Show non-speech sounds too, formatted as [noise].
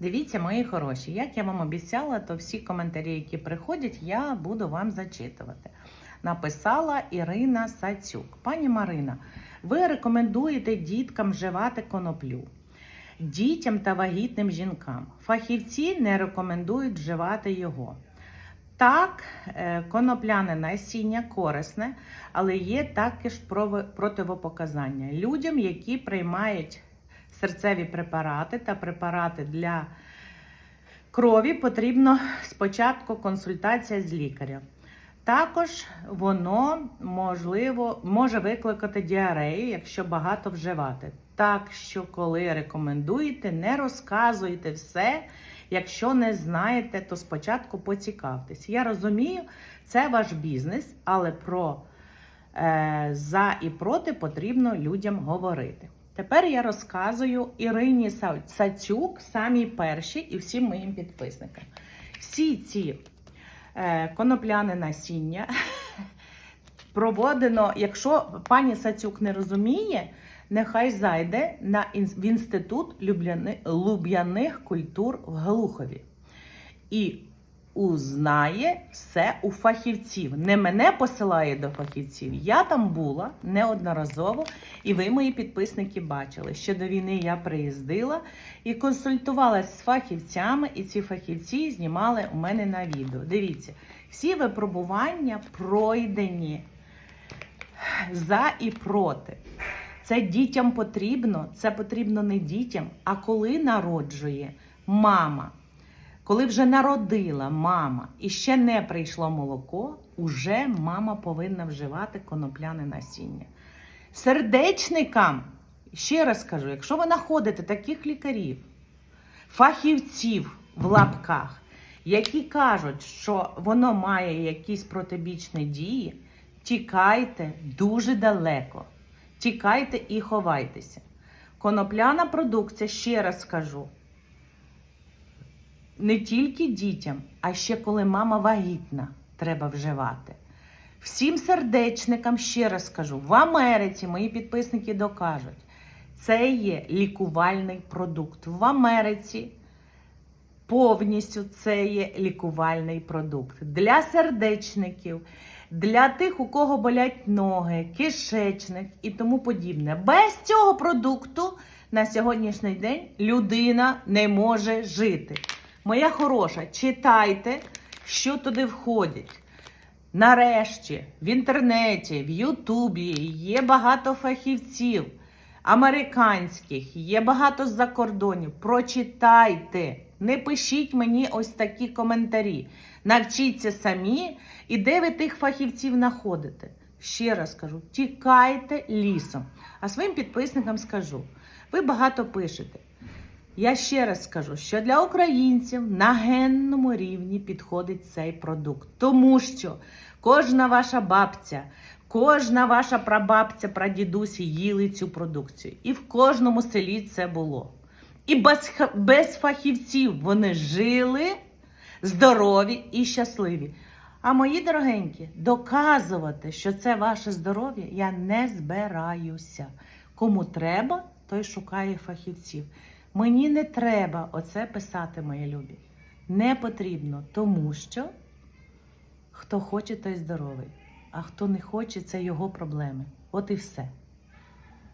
Дивіться, мої хороші, як я вам обіцяла, то всі коментарі, які приходять, я буду вам зачитувати. Написала Ірина Сацюк. Пані Марина, ви рекомендуєте діткам вживати коноплю, дітям та вагітним жінкам. Фахівці не рекомендують вживати його. Так, е, конопляне насіння корисне, але є також противопоказання людям, які приймають серцеві препарати та препарати для крові, потрібно спочатку консультація з лікарем. Також воно можливо може викликати діарею, якщо багато вживати. Так що, коли рекомендуєте, не розказуйте все. Якщо не знаєте, то спочатку поцікавтесь. Я розумію, це ваш бізнес, але про е, за і проти потрібно людям говорити. Тепер я розказую Ірині Сацюк, самій першій і всім моїм підписникам. Всі ці е, конопляне насіння [laughs] проводено, якщо пані Сацюк не розуміє, нехай зайде на в інститут луб'яних культур в Глухові і узнає все у фахівців. Не мене посилає до фахівців. Я там була неодноразово, і ви, мої підписники, бачили, що до війни я приїздила і консультувалася з фахівцями, і ці фахівці знімали у мене на відео. Дивіться, всі випробування пройдені за і проти. Це дітям потрібно, це потрібно не дітям, а коли народжує мама. Коли вже народила мама і ще не прийшло молоко, уже мама повинна вживати конопляне насіння. Сердечникам, ще раз кажу, якщо ви знаходите таких лікарів, фахівців в лапках, які кажуть, що воно має якісь протибічні дії, тікайте дуже далеко. Тікайте і ховайтеся. Конопляна продукція, ще раз скажу, не тільки дітям, а ще коли мама вагітна, треба вживати. Всім сердечникам ще раз скажу: в Америці мої підписники докажуть, це є лікувальний продукт. В Америці повністю це є лікувальний продукт для сердечників, для тих, у кого болять ноги, кишечник і тому подібне. Без цього продукту на сьогоднішній день людина не може жити. Моя хороша, читайте, що туди входить. Нарешті в інтернеті, в Ютубі є багато фахівців американських, є багато з-за кордонів. Прочитайте, не пишіть мені ось такі коментарі. Навчіться самі і де ви тих фахівців знаходите. Ще раз кажу: тікайте лісом. А своїм підписникам скажу: ви багато пишете. Я ще раз скажу, що для українців на генному рівні підходить цей продукт, тому що кожна ваша бабця, кожна ваша прабабця, прадідусі їли цю продукцію, і в кожному селі це було. І без, без фахівців вони жили здорові і щасливі. А мої дорогенькі, доказувати, що це ваше здоров'я, я не збираюся. Кому треба, той шукає фахівців. Мені не треба оце писати, мої любі. Не потрібно, тому що хто хоче, той здоровий, а хто не хоче, це його проблеми. От і все.